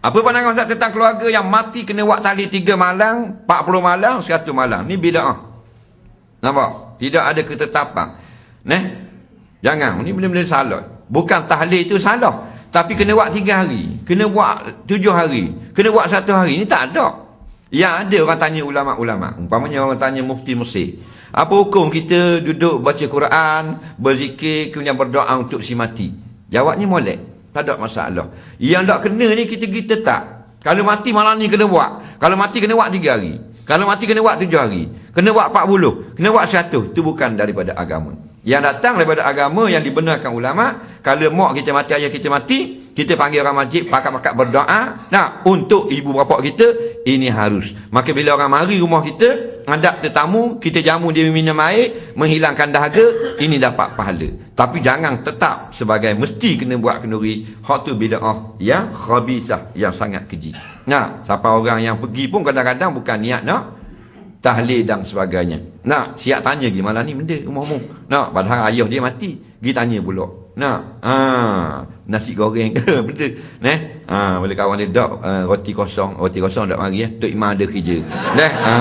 Apa pandangan Ustaz tentang keluarga yang mati kena buat tali 3 malam, 40 malam, 100 malam. Ni bid'ah. Nampak? Tidak ada ketetapan. Neh? Jangan. Ni benda-benda salah. Bukan tahlil itu salah. Tapi kena buat 3 hari. Kena buat 7 hari. Kena buat 1 hari. Ni tak ada. Yang ada orang tanya ulama-ulama. Umpamanya orang tanya mufti Mesir. Apa hukum kita duduk baca Quran, berzikir, kemudian berdoa untuk si mati? Jawabnya molek. Tak ada masalah. Yang tak kena ni kita kita tak. Kalau mati malam ni kena buat. Kalau mati kena buat tiga hari. Kalau mati kena buat tujuh hari. Kena buat empat puluh. Kena buat satu. Itu bukan daripada agama. Yang datang daripada agama yang dibenarkan ulama. Kalau mak kita mati, ayah kita mati. Kita panggil orang masjid, pakat-pakat berdoa. Nah, untuk ibu bapa kita, ini harus. Maka bila orang mari rumah kita, ada tetamu, kita jamu dia minum air, menghilangkan dahaga, ini dapat pahala. Tapi jangan tetap sebagai mesti kena buat kenduri. Hak tu bida'ah yang khabisah, yang sangat keji. Nah, siapa orang yang pergi pun kadang-kadang bukan niat nak tahlil dan sebagainya. Nak siap tanya lagi malam ni benda umum-umum. Nak padahal ayah dia mati, pergi tanya pula. Nak ha, nasi goreng ke benda. Neh. Ha, boleh kawan dia dak uh, roti kosong, roti kosong dak mari ya. Tok Imam ada kerja. Neh. Ha.